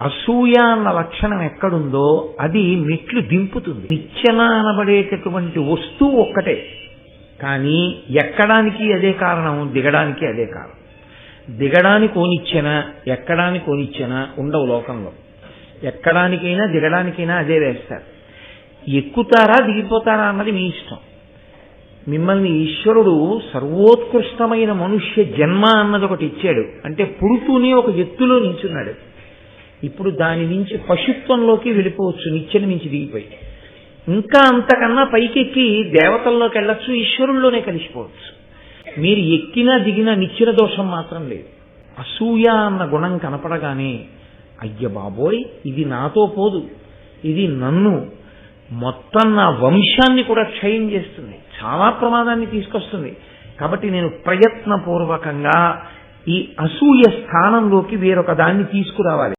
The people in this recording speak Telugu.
అసూయ అన్న లక్షణం ఎక్కడుందో అది మెట్లు దింపుతుంది. నిచ్చెన అనబడేటటువంటి వస్తువు ఒక్కటే. కానీ ఎక్కడానికి అదే కారణం దిగడానికి అదే కారణం. దిగడానికి ఓనిచ్చెన ఎక్కడానికి ఓనిచ్చెన ఉండవు లోకంలో. ఎక్కడానికైనా దిగడానికైనా అదే వేస్తారు. ఎక్కుతారా దిగిపోతారా అన్నది మీ ఇష్టం. మిమ్మల్ని ఈశ్వరుడు సర్వోత్కృష్టమైన మనుష్య జన్మ అన్నది ఒకటి ఇచ్చాడు. అంటే పుడుతూనే ఒక ఎత్తులో నించున్నాడు. ఇప్పుడు దాని నుంచి పశుత్వంలోకి వెళ్ళిపోవచ్చు నిచ్చెన నుంచి దిగిపోయి. ఇంకా అంతకన్నా పైకెక్కి దేవతల్లోకి వెళ్ళొచ్చు ఈశ్వరుల్లోనే కలిసిపోవచ్చు. మీరు ఎక్కినా దిగినా నిచ్చిన దోషం మాత్రం లేదు. అసూయ అన్న గుణం కనపడగానే అయ్య బాబోయ్ ఇది నాతో పోదు ఇది నన్ను. మొత్తం నా వంశాన్ని కూడా క్షయం చేస్తుంది చాలా ప్రమాదాన్ని తీసుకొస్తుంది. కాబట్టి నేను ప్రయత్నపూర్వకంగా ఈ అసూయ స్థానంలోకి వేరొక దాన్ని తీసుకురావాలి.